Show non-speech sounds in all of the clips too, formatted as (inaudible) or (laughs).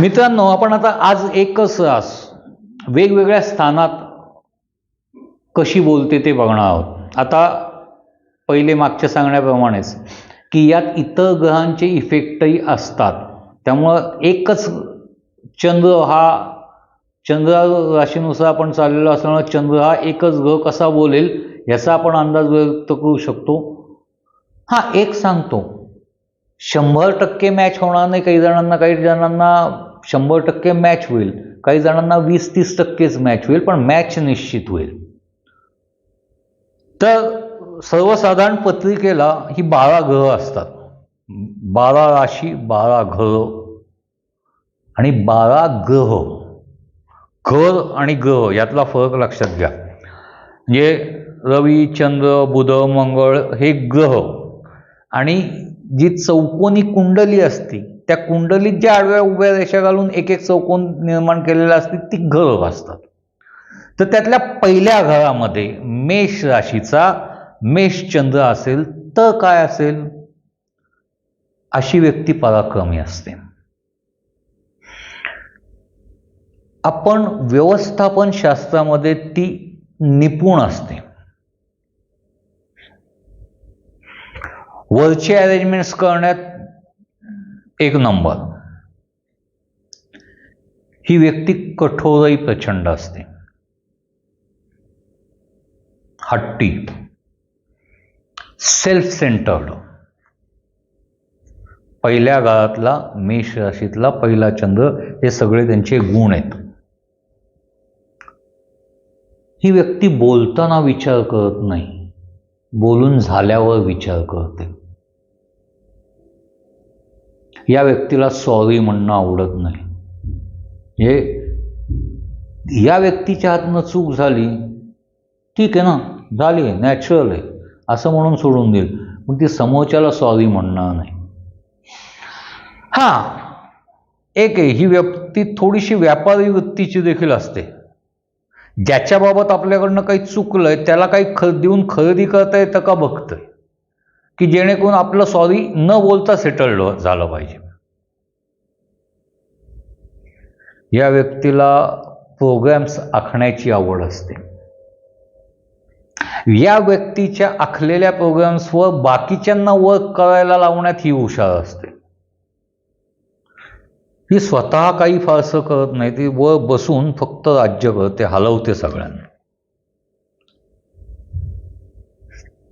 मित्रांनो आपण आता आज एकच रास वेगवेगळ्या स्थानात कशी बोलते ते बघणार आहोत. आता पहिले मागच्या सांगण्याप्रमाणेच की यात इतर ग्रहांचे इफेक्टही असतात. त्यामुळं एकच चंद्र हा चंद्र राशीनुसार आपण चाललेलो असल्यामुळे चंद्र हा एकच ग्रह कसा बोलेल याचा आपण अंदाज व्यक्त करू शकतो. हां एक सांगतो. शंभर टक्के मॅच होणार नाही. काही जणांना काही जणांना शंभर टक्के मॅच होईल. काही जणांना वीस तीस टक्केच मॅच होईल पण मॅच निश्चित होईल. तर सर्वसाधारण पत्रिकेला ही बारा ग्रह असतात. बारा राशी बारा ग्रह आणि बारा ग्रह. घर आणि ग्रह यातला फरक लक्षात घ्या. म्हणजे रवी चंद्र बुध मंगळ हे ग्रह आणि जी चौकोनी कुंडली असते त्या कुंडलीत ज्या आडव्या उभ्या रेषा घालून एक एक चौकोन निर्माण केलेल्या असते ती ग्रह असतात तर त्यातल्या पहिल्या घरामध्ये मेष राशीचा मेष चंद्र असेल तर काय असेल? अशी व्यक्ती पराक्रमी असते. आपण व्यवस्थापन शास्त्रामध्ये ती निपुण असते. वरचे अरेंजमेंट्स करण्यात एक नंबर ही व्यक्ती कठोरही प्रचंड असते. हट्टी. सेल्फ सेंटर्ड पहिल्या काळातला मेष राशीतला पहिला चंद्र हे सगळे त्यांचे गुण आहेत. ही व्यक्ती बोलताना विचार करत नाही. बोलून झाल्यावर विचार करते. या व्यक्तीला सॉरी म्हणणं आवडत नाही. हे या व्यक्तीच्या हातनं चूक झाली ठीक आहे ना झाली आहे नॅचरल आहे असं म्हणून सोडून देईल. पण ती समोरच्याला सॉरी म्हणणार नाही. हां एक आहे ही व्यक्ती थोडीशी व्यापारी वृत्तीची देखील असते. ज्याच्याबाबत आपल्याकडनं काही चुकलं आहे त्याला काही ख देऊन खरेदी करता येतं का बघतंय? की जेणेकरून आपलं सॉरी न बोलता सेटल्ड झालं पाहिजे. या व्यक्तीला प्रोग्रॅम्स आखण्याची आवड असते. या व्यक्तीच्या आखलेल्या प्रोग्राम्सवर बाकीच्यांना वर्क करायला लावण्यात ही हुशार असते. ही स्वतः काही फारसं करत नाही ती वर बसून फक्त राज्य करते हलवते सगळ्यांना.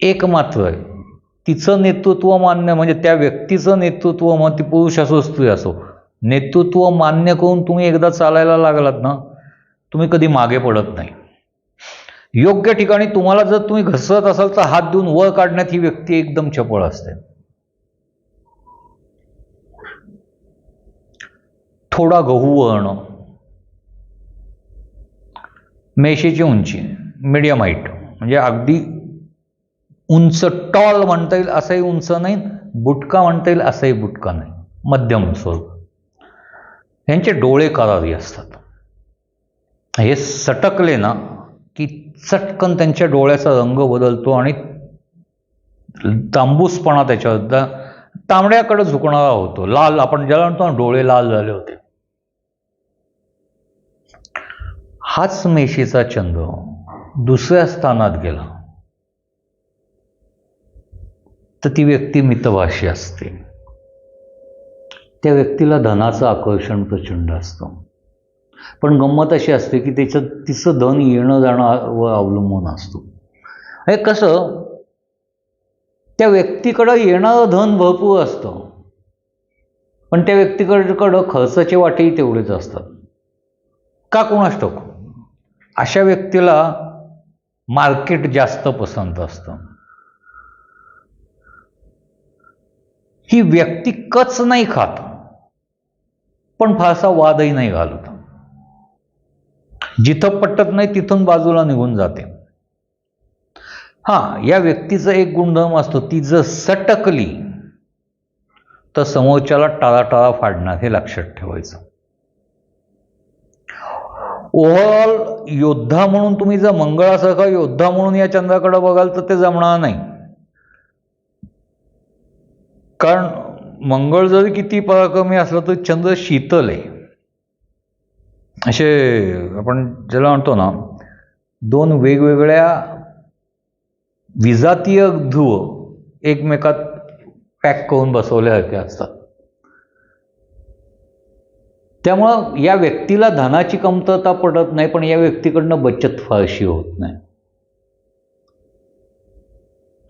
एक मात्र आहे. तिचं नेतृत्व मान्य म्हणजे त्या व्यक्तीचं नेतृत्व मग ती पुरुष असो स्त्री असो नेतृत्व मान्य करून तुम्ही एकदा चालायला लागलात ना तुम्ही कधी मागे पडत नाही. योग्य ठिकाणी तुम्हाला जर तुम्ही घसरत असाल तर हात देऊन वर काढण्यात ही व्यक्ती एकदम चपळ असते. थोडा गहू वळणं मेशीची उंची मीडियम हाईट म्हणजे अगदी उंच टॉल म्हणता येईल असंही उंच नाही बुटका म्हणता येईल असंही बुटका नाही. मध्यम स्वरूप. यांचे डोळे करारी असतात. हे सटकले ना की चटकन त्यांच्या डोळ्याचा रंग बदलतो आणि तांबूसपणा त्याच्यावर तांबड्याकडे झुकणारा होतो. लाल आपण ज्याला म्हणतो डोळे लाल झाले होते. हाच मेशीचा चंद्र दुसऱ्या स्थानात गेला. तर ती व्यक्ती मितभाषी असते. त्या व्यक्तीला धनाचं आकर्षण प्रचंड असतं. पण गंमत अशी असते की त्याच्यात तिचं धन येणं जाणं अवलंबून असतो. हे कसं? त्या व्यक्तीकडं येणारं धन भरपूर असतं. पण त्या व्यक्तीकडं खर्चाचे वाटेही तेवढेच असतात. का कोणास ठाऊक? अशा व्यक्तीला मार्केट जास्त पसंत असतं. ही व्यक्ती कच नाही खात. पण फारसा वादही नाही घालत. जिथं पटत नाही तिथून बाजूला निघून जाते. हां या व्यक्तीचा एक गुणधर्म असतो ती जर सटकली तर समोरच्याला टाळाटाळा फाडणार हे लक्षात ठेवायचं. ओव्हरऑल योद्धा म्हणून तुम्ही जर मंगळासारखा योद्धा म्हणून या चंद्राकडे बघाल तर ते जमणार नाही. कारण मंगळ जरी किती पराक्रमी असलं तर चंद्र शीतल आहे. असे आपण ज्याला म्हणतो ना दोन वेगवेगळ्या विजातीय ध्रुव एकमेकात पॅक करून बसवल्यासारखे असतात. त्यामुळं या व्यक्तीला धनाची कमतरता पडत नाही पण या व्यक्तीकडनं बचत फारशी होत नाही.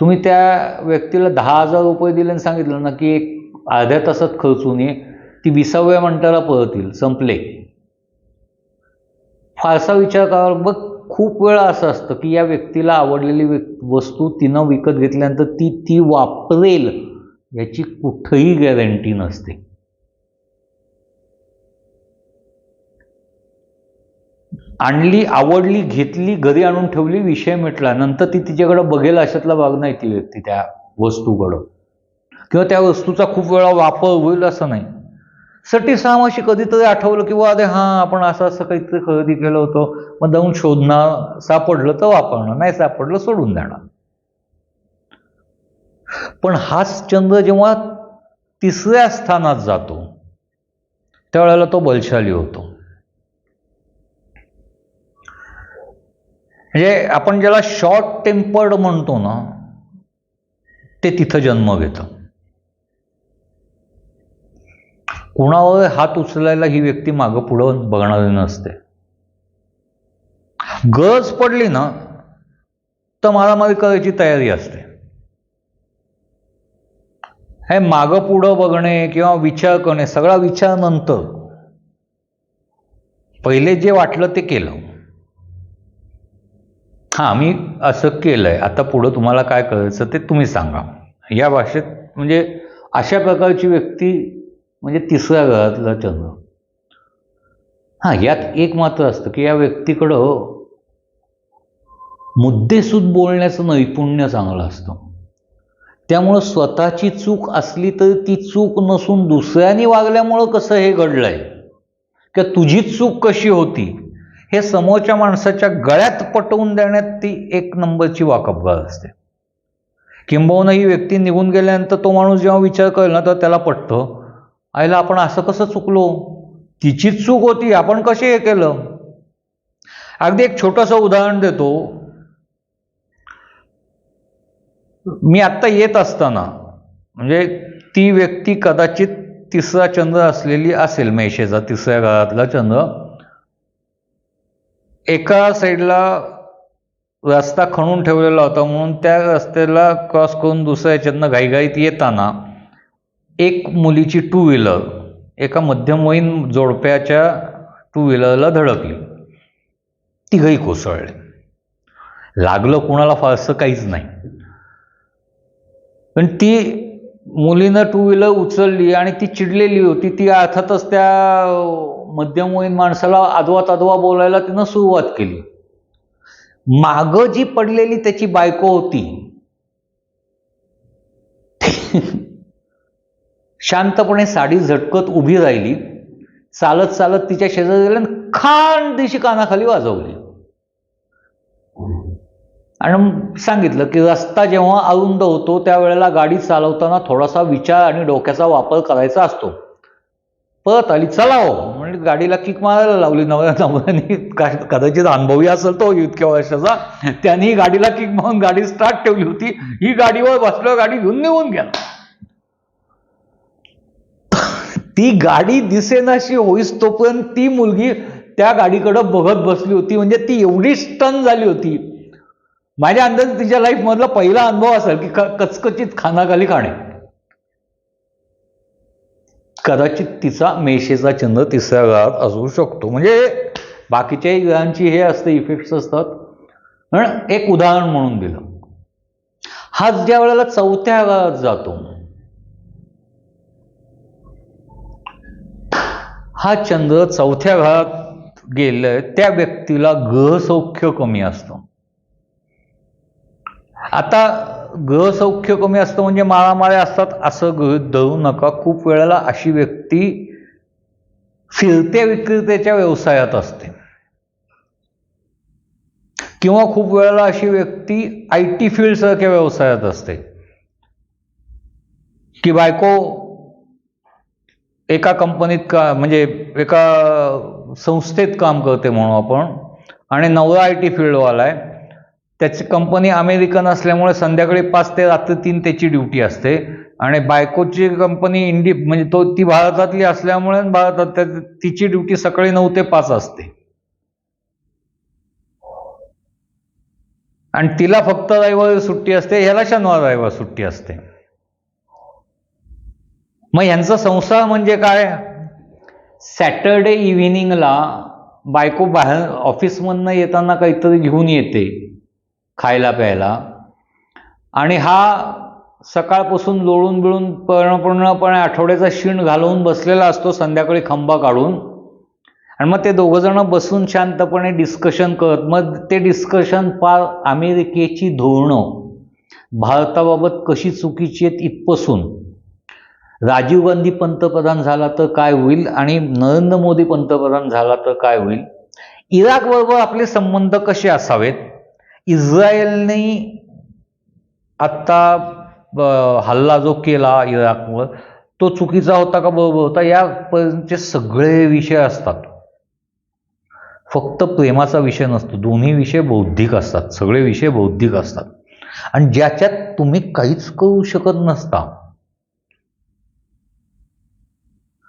तुम्ही त्या व्यक्तीला दहा हजार रुपये दिले आणि सांगितलं ना की एक अर्ध्या तासात खर्चून ये. ती विसाव्या मिनटाला परत येईल संपले. फारसा विचार करावा बघ खूप वेळा असं असतं की या व्यक्तीला आवडलेली व्यक् वस्तू तिनं विकत घेतल्यानंतर ती ती वापरेल याची कुठंही गॅरंटी नसते. आणली आवडली घेतली घरी आणून ठेवली विषय मिटला. नंतर ती तिच्याकडं बघेल अशातला भाग नाही ती व्यक्ती त्या वस्तूकडं. किंवा त्या वस्तूचा खूप वेळा वापर होईल असं नाही. सटी सामाशी कधीतरी आठवलं किंवा अरे हां आपण असं असं काहीतरी खरेदी केलं होतं. मग जाऊन शोधणार सापडलं तर वापरणं. नाही सापडलं सोडून देणार. पण हाच चंद्र जेव्हा तिसऱ्या स्थानात जातो त्यावेळेला तो बलशाली होतो. म्हणजे आपण ज्याला शॉर्ट टेम्पर्ड म्हणतो ना ते तिथं जन्म घेतं. कुणावर हात उचलायला ही व्यक्ती मागं पुढं बघणारी नसते. गरज पडली ना तर मारामारी करायची तयारी असते. हे मागं पुढं बघणे किंवा विचार करणे सगळा विचार नंतर. पहिले जे वाटलं ते केलं. हां मी असं केलं आहे आता पुढं तुम्हाला काय करायचं ते तुम्ही सांगा. या भाषेत म्हणजे अशा प्रकारची व्यक्ती म्हणजे तिसऱ्या घरातला चंद्र. हां यात एक मात्र असतं की या व्यक्तीकडं मुद्देसूद बोलण्याचं नैपुण्य चांगलं असतं. त्यामुळं स्वतःची चूक असली तर ती चूक नसून दुसऱ्याने वागल्यामुळं कसं हे घडलंय? किंवा तुझी चूक कशी होती? हे समोरच्या माणसाच्या गळ्यात पटवून देण्यात ती एक नंबरची वाकबगार असते. किंबहुना ही व्यक्ती निघून गेल्यानंतर तो माणूस जेव्हा विचार करेल ना तर त्याला पटतं आईला आपण असं कसं चुकलो? तिचीच चूक होती आपण कसे हे केलं? अगदी एक छोटंसं उदाहरण देतो. मी आत्ता येत असताना म्हणजे ती व्यक्ती कदाचित तिसरा चंद्र असलेली असेल मेषेचा तिसऱ्या घरातला चंद्र एका साईडला रस्ता खणून ठेवलेला होता म्हणून त्या रस्त्याला क्रॉस करून दुसऱ्या याच्यातनं घाईघाईत येताना एक मुलीची टू व्हीलर एका मध्यमवयीन जोडप्याच्या टू व्हीलरला धडकली. तिघही कोसळले. लागलं कुणाला फारसं काहीच नाही. पण ती मुलीनं टू व्हीलर उचलली आणि ती चिडलेली होती. ती अर्थातच त्या मध्यमवयीन माणसाला आदवा तादवा बोलायला तिनं सुरुवात केली. मागं जी पडलेली त्याची बायको होती (laughs) शांतपणे साडी झटकत उभी राहिली चालत चालत तिच्या शेजारी गेल्या खान दिशी कानाखाली वाजवली. आणि सांगितलं की रस्ता जेव्हा अरुंद होतो त्यावेळेला गाडी चालवताना थोडासा विचार आणि डोक्याचा वापर करायचा असतो. परत आली चला म्हणजे गाडीला किक मारायला लावली नवऱ्या नवऱ्याने. कदाचित अनुभवी असेल तो इतक्या वर्षाचा. त्यांनी गाडीला किक मारून गाडी स्टार्ट ठेवली होती. ही गाडीवर बसलो गाडी घेऊन निघून गेला. ती गाडी दिसेनाशी होईस तोपर्यंत ती मुलगी त्या गाडीकडे बघत बसली होती. म्हणजे ती एवढी स्टन झाली होती. माझ्या अंदाज तिच्या लाईफमधला पहिला अनुभव असेल की कचकचित खानाखाली खाणे. कदाचित तिचा मेषेचा चंद्र तिसऱ्या घरात असू शकतो. म्हणजे बाकीच्याही ग्रहांची हे असते इफेक्ट्स असतात. पण एक उदाहरण म्हणून दिलं. हा ज्या वेळेला चौथ्या घरात जातो हा चंद्र चौथ्या घरात गेलाय त्या व्यक्तीला ग्रहसौख्य कमी असतं. आता ग्रहसौख्य कमी असतं म्हणजे माळामाळ्या असतात असं गृहित धरू नका. खूप वेळेला अशी व्यक्ती फिरत्या विक्रेत्याच्या व्यवसायात असते. किंवा खूप वेळेला अशी व्यक्ती आय टी फील्ड सारख्या व्यवसायात असते. की बायको एका कंपनीत का म्हणजे एका संस्थेत काम करते म्हणू आपण आणि नवरा आय टी फील्डवाला आहे. त्याची कंपनी अमेरिकन असल्यामुळे संध्याकाळी पाच ते रात्री तीन त्याची ड्युटी असते. आणि बायकोची कंपनी इंडी म्हणजे तो ती भारतातली असल्यामुळे भारतात त्या- तिची ड्युटी सकाळी नऊ ते पाच असते. आणि तिला फक्त रविवारी सुट्टी असते ह्याला शनिवार रविवार सुट्टी असते. मग यांचा संसार म्हणजे काय? सॅटरडे इव्हिनिंगला बायको बाहेर ऑफिसमधनं येताना काहीतरी घेऊन येते. खायला प्यायला. आणि हा सकाळपासून लोळून बिळून पूर्णपणे आठवड्याचा क्षीण घालवून बसलेला असतो संध्याकाळी खंबा काढून. आणि मग ते दोघंजणं बसून शांतपणे डिस्कशन करत मग ते डिस्कशन पार अमेरिकेची धोरणं. भारताबाबत कशी चुकीची आहेत इथपासून. राजीव गांधी पंतप्रधान झाला तर काय होईल आणि नरेंद्र मोदी पंतप्रधान झाला तर काय होईल. इराकबरोबर आपले संबंध कसे असावेत? इस्रायलने आत्ता हल्ला जो केला इराकवर तो चुकीचा होता का बरोबर होता यापर्यंतचे सगळे विषय असतात. फक्त प्रेमाचा विषय नसतो. दोन्ही विषय बौद्धिक असतात. सगळे विषय बौद्धिक असतात. आणि ज्याच्यात तुम्ही काहीच करू शकत नसता.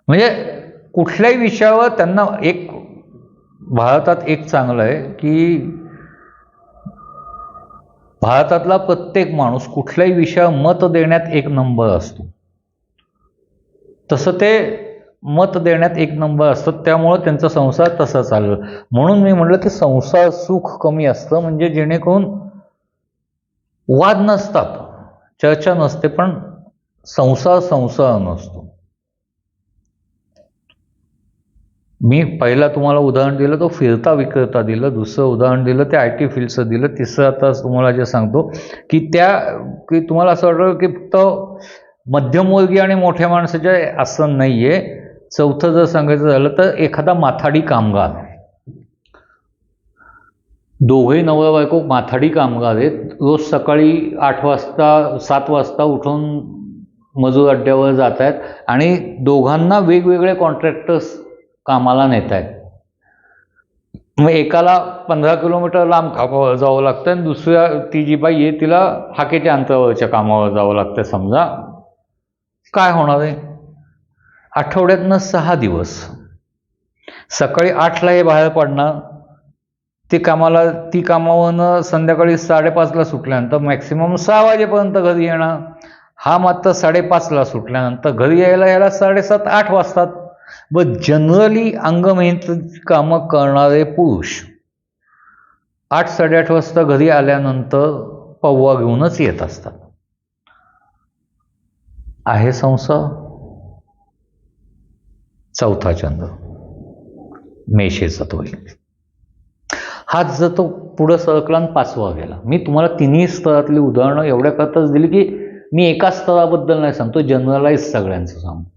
म्हणजे कुठल्याही विषयावर त्यांना एक भारतात एक चांगलं आहे की भारतातला प्रत्येक माणूस कुठल्याही विषयावर मत देण्यात एक नंबर असतो. तसं ते मत देण्यात एक नंबर असतं त्यामुळं त्यांचा संसार तसा चाललं. म्हणून मी म्हटलं की संसार सुख कमी असतं म्हणजे जेणेकरून वाद नसतात चर्चा नसते पण संसार संसार नसतो. मी पहिला तुम्हाला उदाहरण दिलं तो फिरता विक्रेता दिलं दुसरं उदाहरण दिलं ते आय टी फील्डचं दिलं तिसरं आता तुम्हाला जे सांगतो की त्या की तुम्हाला असं वाटतं की फक्त मध्यमवर्गीय आणि मोठ्या माणसाच्या असं नाही आहे चौथं जर सांगायचं झालं तर एखादा माथाडी कामगार. दोघे नवरा बायको माथाडी कामगार आहेत. रोज सकाळी आठ वाजता सात वाजता उठून मजूर अड्ड्यावर जात आहेत आणि दोघांना वेगवेगळे कॉन्ट्रॅक्टर्स कामाला नेत आहेत. मग एकाला पंधरा किलोमीटर लांब कामावर जावं लागतं आणि दुसऱ्या ती जी बाई आहे तिला हाकेच्या अंतरावरच्या कामावर जावं लागतं समजा. काय होणार आहे? आठवड्यातनं सहा दिवस. सकाळी आठला हे बाहेर पडणार ती कामाला ती कामावरनं संध्याकाळी साडेपाचला सुटल्यानंतर मॅक्सिमम सहा वाजेपर्यंत घरी येणार हा मात्र साडेपाचला सुटल्यानंतर घरी यायला यायला साडेसात आठ वाजतात. व जनरली अंगमेहनतीची कामं करणारे पुरुष. आठ साडेआठ वाजता घरी आल्यानंतर पव्वा घेऊनच येत असतात. आहे संसार? चौथा चंद्र मेषेचा तो हाच जर तो पुढं सरकला आणि पाचवा गेला. मी तुम्हाला तिन्ही स्तरातली उदाहरणं एवढ्या करताच दिली की मी एका स्तराबद्दल नाही सांगतो जनरलाइज सगळ्यांचं सांगतो.